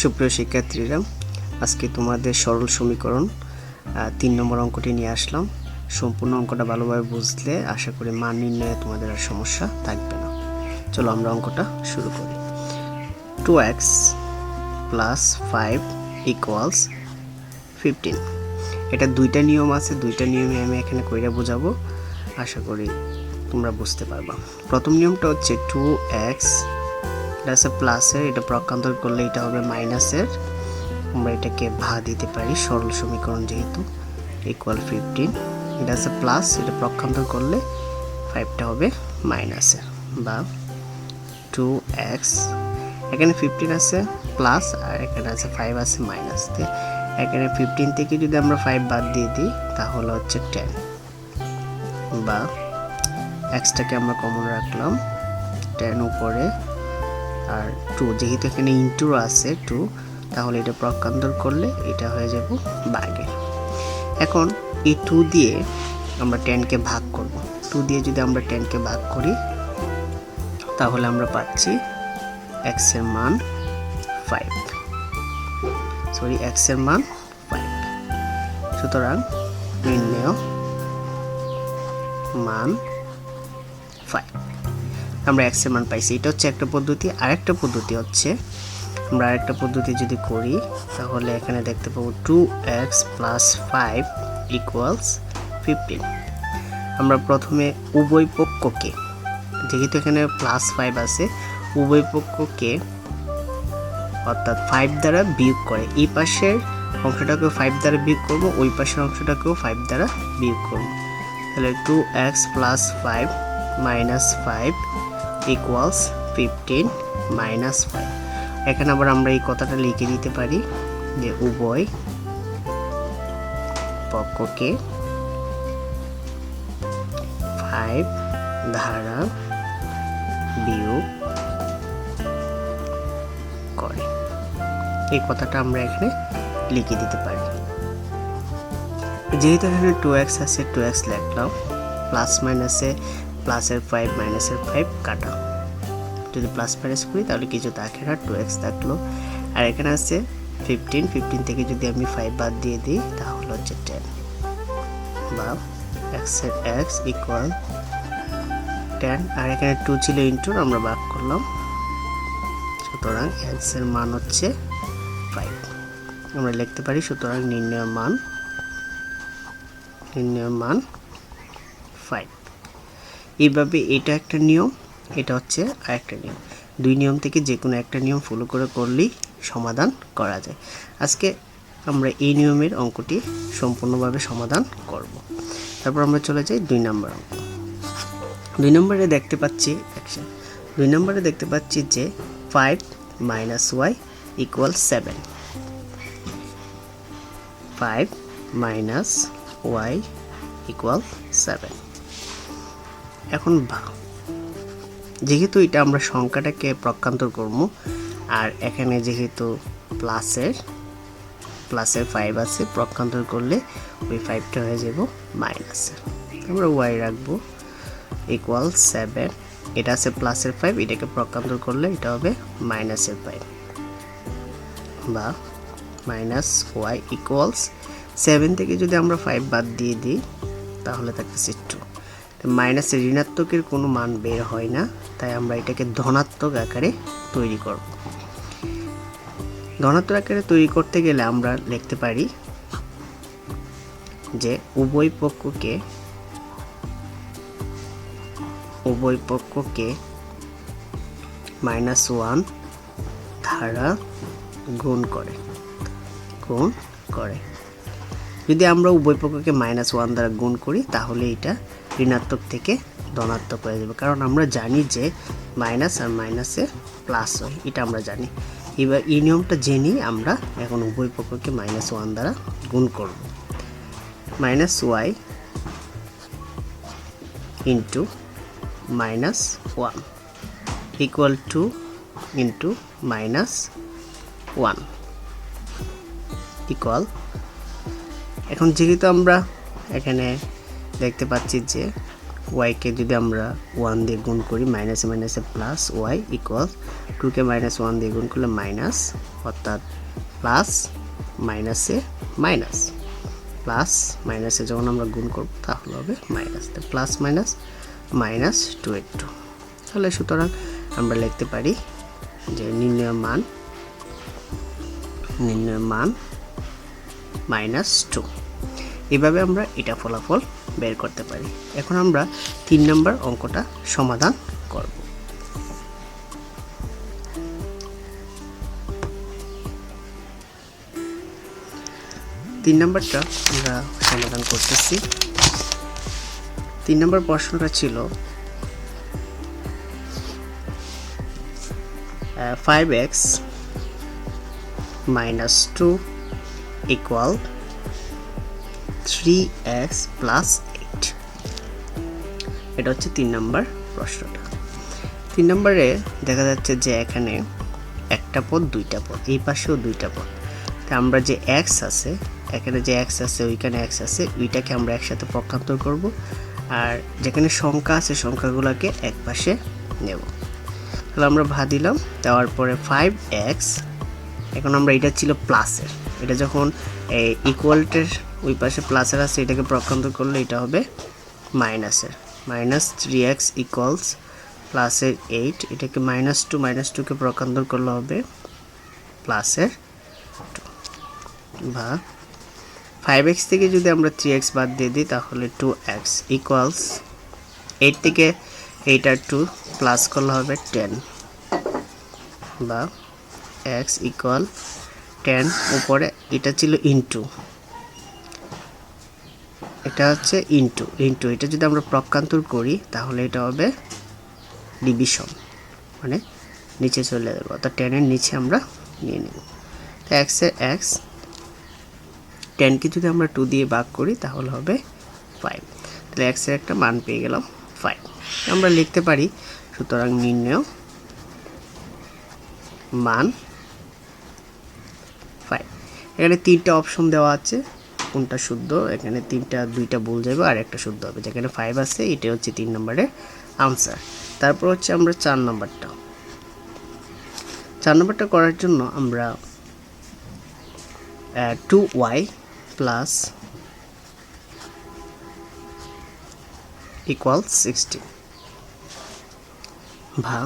সুপ্রিয় শিক্ষার্থীরা, আজকে তোমাদের সরল সমীকরণ তিন নম্বর অঙ্কটি নিয়ে আসলাম। সম্পূর্ণ অঙ্কটা ভালোভাবে বুঝলে আশা করি মান নির্ণয়ে তোমাদের আর সমস্যা থাকবে না। চলো আমরা অঙ্কটা শুরু করি। Two x plus five equals fifteen এটা দুইটা নিয়ম আছে, দুইটা নিয়মে আমি এখানে কইরা বোঝাবো। আশা করি তোমরা বুঝতে পারবা। প্রথম নিয়মটা হচ্ছে টু এক্স আছে প্লাসের এটা প্রকান্তর করলে এটা হবে মাইনাসের আমরা এটাকে ভা দিতে পারি, সরল সমীকরণ যেহেতু ইকুয়াল ফিফটিন এটা আছে প্লাস এটা প্রকান্তর করলে ফাইভটা হবে মাইনাসের বা টু এক্স এখানে ফিফটিন আছে প্লাস আর এখানে আছে ফাইভ আছে মাইনাস এখানে ফিফটিন থেকে যদি আমরা ফাইভ বাদ দিয়ে দিই, তাহলে হচ্ছে টেন বা এক্সটাকে আমরা কমন রাখলাম টেন উপরে আর টু যেহেতু এখানে ইন্টু আছে টু তাহলে এটা প্রকান্তর করলে এটা হয়ে যাব বাগে। এখন এই টু দিয়ে আমরা টেনকে ভাগ করব। টু দিয়ে যদি আমরা টেনকে ভাগ করি, তাহলে আমরা পাচ্ছি এক্সের মান ফাইভ সরি এক্সের মান ফাইভ সুতরাং নির্ণয় মান ফাইভ আমরা এক্সের মান পাইছি। এটা হচ্ছে একটা পদ্ধতি। আরেকটা পদ্ধতি হচ্ছে, আমরা আরেকটা পদ্ধতি যদি করি, তাহলে এখানে দেখতে পাবো two x plus five equals fifteen আমরা প্রথমে উভয় পক্ষকে, যেহেতু এখানে প্লাস ফাইভ আছে, উভয় পক্ষকে অর্থাৎ ফাইভ দ্বারা বিয়োগ করে। এই পাশের অংশটাকেও ফাইভ দ্বারা বিয়োগ করব, ওই পাশের অংশটাকেও ফাইভ দ্বারা বিয়োগ করব। তাহলে two x plus five minus five equals fifteen minus five এখানে আবার আমরা এই কথাটা লিখে দিতে পারি যে উভয় পক্ষকে ফাইভ ধারা বিয়োগ করে। এই কথাটা আমরা এখানে লিখে দিতে পারি। যেহেতু এখানে টু এক্স আছে টু এক্স লিখলাম প্লাস মাইনাসে প্লাসের ফাইভ মাইনাসের ফাইভ কাটা। যদি প্লাস মাইনাস করি, তাহলে কিছু থাকে না টু এক্স থাকল। আর এখানে আছে ফিফটিন ফিফটিন থেকে যদি আমি ফাইভ বাদ দিয়ে দিই, তাহলে হচ্ছে টেন বা এক্সের এক্স ইকুয়াল টেন আর এখানে টু ছিল ইন্টুর আমরা ভাগ করলাম। সুতরাং এক্সের মান হচ্ছে ফাইভ আমরা লিখতে পারি সুতরাং নির্ণয় মান নির্ণয় মান ফাইভ এইভাবে এটা একটা নিয়ম, এটা হচ্ছে আরেকটা নিয়ম। দুই নিয়ম থেকে যে কোনো একটা নিয়ম ফলো করে করলেই সমাধান করা যায়। আজকে আমরা এই নিয়মের অঙ্কটি সম্পূর্ণভাবে সমাধান করব। তারপর আমরা চলে যাই দুই নম্বর অঙ্ক। দুই নম্বরে দেখতে পাচ্ছি অ্যাকশন দুই নম্বরে দেখতে পাচ্ছি যে five minus y equal seven five minus y equal seven এখন বা, যেহেতু এটা আমরা সংখ্যাটাকে প্রকান্তর করব, আর এখানে যেহেতু প্লাসের প্লাসের ফাইভ আছে প্রকান্তর করলে ওই ফাইভটা হয়ে যাব মাইনাসের আমরা ওয়াই রাখব ইকুয়াল সেভেন এটা আছে প্লাসের ফাইভ এটাকে প্রকান্তর করলে এটা হবে মাইনাসের ফাইভ বা মাইনাস ওয়াই ইকুয়ালস সেভেন থেকে যদি আমরা ফাইভ বাদ দিয়ে দিই, তাহলে থাকতেছে টু মাইনাসের ঋণাত্মকের কোনো মান বের হয় না, তাই আমরা এটাকে ধনাত্মক আকারে তৈরি করব। ধনাত্মক আকারে তৈরি করতে গেলে আমরা লিখতে পারি যে উভয় পক্ষকে উভয় পক্ষকে মাইনাস ওয়ান ধারা গুণ করে গুণ করে। যদি আমরা উভয় পক্ষকে মাইনাস ওয়ান দ্বারা গুণ করি, তাহলে এটা ঋণাত্মক থেকে ধনাত্মক হয়ে যাবে। কারণ আমরা জানি যে মাইনাস আর মাইনাসে প্লাস হয়, এটা আমরা জানি। এবার এই নিয়মটা জেনেই আমরা এখন উভয় পক্ষকে মাইনাস ওয়ান দ্বারা গুণ করব। Minus y into minus one equal two into minus one equal. এখন যেহেতু আমরা এখানে দেখতে পাচ্ছি যে ওয়াইকে যদি আমরা ওয়ান দিয়ে গুণ করি মাইনাসে মাইনাসে প্লাস ওয়াই ইকুয়াল টুকে মাইনাস ওয়ান দিয়ে গুণ করলে মাইনাস অর্থাৎ প্লাস মাইনাসে মাইনাস প্লাস মাইনাসে যখন আমরা গুণ করব, তাহলে হবে minus plus minus minus two eight two তাহলে সুতরাং আমরা লিখতে পারি যে নির্ণয় মান নির্ণয় মান মাইনাস টু এভাবে আমরা এটা ফলাফল বের করতে পারি। এখন আমরা তিন নম্বর অঙ্কটা সমাধান করব। তিন নম্বরটা আমরা সমাধান করতেছি। তিন নম্বর প্রশ্নটা ছিল five x minus two equal three x plus eight এটা হচ্ছে তিন নম্বর প্রশ্নটা। তিন নম্বরে দেখা যাচ্ছে যে এখানে একটা পদ, দুইটা পদ, এই পাশেও দুইটা পদ। তা আমরা যে এক্স আছে, এখানে যে এক্স আছে, ওইখানে এক্স আছে, ওইটাকে আমরা একসাথে পক্ষান্তর করব আর যেখানে সংখ্যা আছে, সংখ্যাগুলোকে এক পাশে নেব। তাহলে আমরা ভা দিলাম, দেওয়ার পরে ফাইভ এক্স এখন আমরা এটা ছিল প্লাসের এটা যখন ইকুয়ালটের ওই পাশে প্লাসের আছে, এটাকে পক্ষান্তর করলে এটা হবে মাইনাসের মাইনাস থ্রি এক্স ইকুয়ালস প্লাসের এইট এটাকে মাইনাস টু মাইনাস টুকে পক্ষান্তর করলে হবে প্লাসের টু বা ফাইভ এক্স থেকে যদি আমরা থ্রি এক্স বাদ দিয়ে দিই, তাহলে টু এক্স ইকুয়ালস এইট থেকে এইট আর টু প্লাস করলে হবে টেন বা এক্স ইকুয়াল টেন উপরে এটা ছিল ইনটু এটা হচ্ছে ইনটু ইনটু এটা যদি আমরা প্রকান্তর করি, তাহলে এটা হবে ডিভিশন মানে নিচে চলে যাবে, অর্থাৎ টেনের নিচে আমরা নিয়ে নেব। তো এক্সের এক্স টেনকে যদি আমরা টু দিয়ে ভাগ করি, তাহলে হবে ফাইভ তাহলে এক্সের একটা মান পেয়ে গেলাম ফাইভ আমরা লিখতে পারি, সুতরাং নির্ণয় মান এখানে তিনটা অপশন দেওয়া আছে। কোনটা শুদ্ধ? এখানে তিনটা, দুইটা ভুল যাবে আর একটা শুদ্ধ হবে। যেখানে ফাইভ আছে এটা হচ্ছে তিন নম্বরের আনসার তারপর হচ্ছে আমরা চার নম্বরটা। চার নম্বরটা করার জন্য আমরা two y plus equal sixty ভা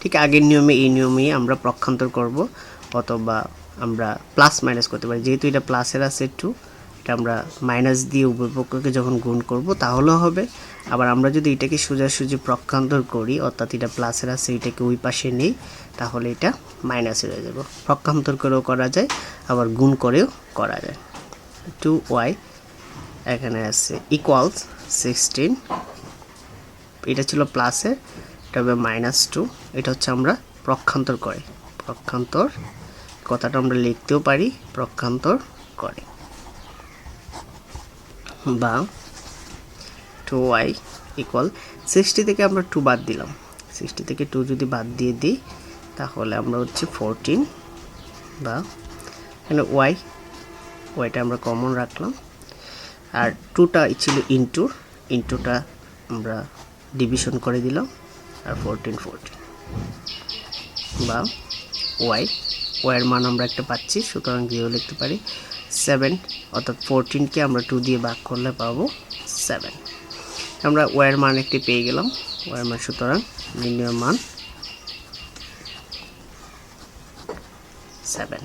ঠিক আগের নিয়মে, এই নিয়মেই আমরা প্রক্ষান্তর করব, অথবা আমরা প্লাস মাইনাস করতে পারি। যেহেতু এটা প্লাসের আছে টু এটা আমরা মাইনাস দিয়ে উভয় পক্ষকে যখন গুণ করব, তাহলেও হবে। আবার আমরা যদি এটাকে সোজাসুজি প্রক্ষান্তর করি, অর্থাৎ এটা প্লাসের আছে এটাকে ওই পাশে নেই, তাহলে এটা মাইনাসে হয়ে যাব। প্রক্ষান্তর করেও করা যায়, আবার গুণ করেও করা যায়। টু ওয়াই এখানে আছে ইকুয়ালস সিক্সটিন এটা ছিল প্লাসের এটা হবে মাইনাস টু এটা হচ্ছে আমরা প্রক্ষান্তর করে। প্রক্ষান্তর কথাটা আমরা লিখতেও পারি, প্রক্ষান্তর করে। বা টু ওয়াই ইকুয়াল সিক্সটি থেকে আমরা টু বাদ দিলাম। সিক্সটি থেকে টু যদি বাদ দিয়ে দিই, তাহলে আমরা হচ্ছে ফোরটিন বা এখানে ওয়াই ওয়াইটা আমরা কমন রাখলাম। আর টুটা ছিল ইনটু ইনটুটা আমরা ডিভিশন করে দিলাম। আর ফোরটিন ফোরটিন বা ওয়াই ওয়াইয়ের মান আমরা একটা পাচ্ছি, সুতরাং জিরো লিখতে পারি। সেভেন অর্থাৎ ফোরটিনকে আমরা টু দিয়ে ভাগ করলে পাবো সেভেন আমরা ওয়াইয়ের মান একটি পেয়ে গেলাম ওয়াইয়ের মান সুতরাং নির্ণয় মান সেভেন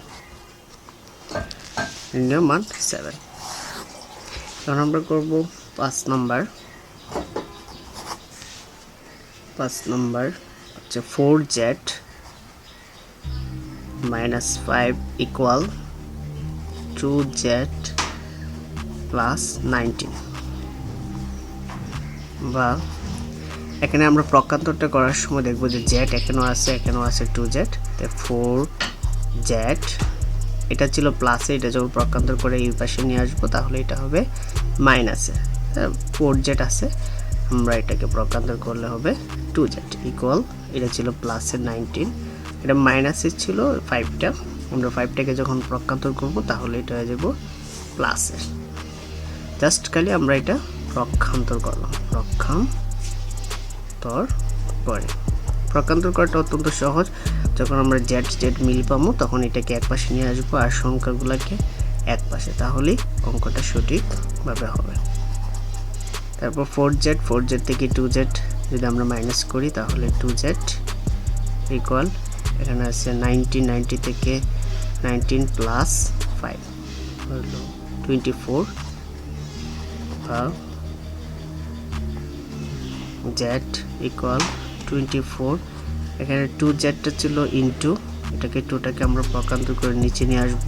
নির্ণয় মান সেভেন এখন আমরা করব পাঁচ নাম্বার পাঁচ নাম্বার হচ্ছে four z minus five equal two z plus nineteen বা এখানে আমরা প্রকান্তরটা করার সময় দেখব যে জেড এখানেও আছে এখানেও আছে টু জেড ফোর জেড এটা ছিল প্লাসে এটা যখন প্রকান্তর করে এই পাশে নিয়ে আসব, তাহলে এটা হবে মাইনাসে ফোর জেড আছে, আমরা এটাকে প্রকান্তর করলে হবে টু জেড ইকুয়াল এটা ছিল প্লাসের নাইনটিন এটা মাইনাসের ছিল ফাইভটা আমরা ফাইভটাকে যখন প্রকান্তর করব, তাহলে এটা হয়ে যাব প্লাসের জাস্ট খালি আমরা এটা প্রক্ষান্তর করলাম। প্রক্ষান্তর করে। প্রকান্তর করাটা অত্যন্ত সহজ। যখন আমরা জেড জেড মিল পাবো, তখন এটাকে এক পাশে নিয়ে আসব আর সংখ্যাগুলোকে এক পাশে। তাহলেই অঙ্কটা সঠিকভাবে হবে। তারপর ফোর জেড ফোর জেড থেকে টু জেড যদি আমরা মাইনাস করি, তাহলে টু জেড ইকুয়াল এখানে আছে নাইনটিন নাইনটি থেকে nineteen plus five twenty four বা জেড ইকুয়াল টোয়েন্টি ফোর এখানে টু জেডটা ছিল ইনটু এটাকে টুটাকে আমরা প্রকান্ত করে নিচে নিয়ে আসব,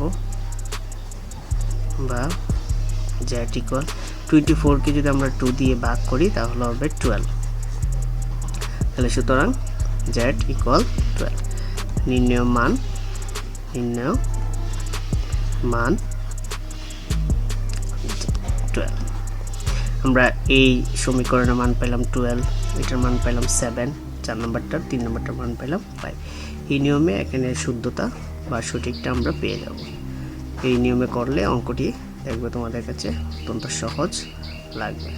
বা জেড ইকুয়াল টোয়েন্টি ফোরকে যদি আমরা টু দিয়ে ভাগ করি, তাহলে হবে টুয়েলভ তাহলে সুতরাং জেড ইকুয়াল টুয়েলভ নির্ণয় মান নির্ণয় মান টুয়েলভ আমরা এই সমীকরণের মান পেলাম টুয়েলভ এটার মান পেলাম সেভেন চার নম্বরটার তিন নম্বরটার মান পেলাম ফাইভ এই নিয়মে এখানে শুদ্ধতা বা সঠিকটা আমরা পেয়ে যাব। এই নিয়মে করলে অঙ্কটি দেখবে তোমাদের কাছে অত্যন্ত সহজ লাগবে।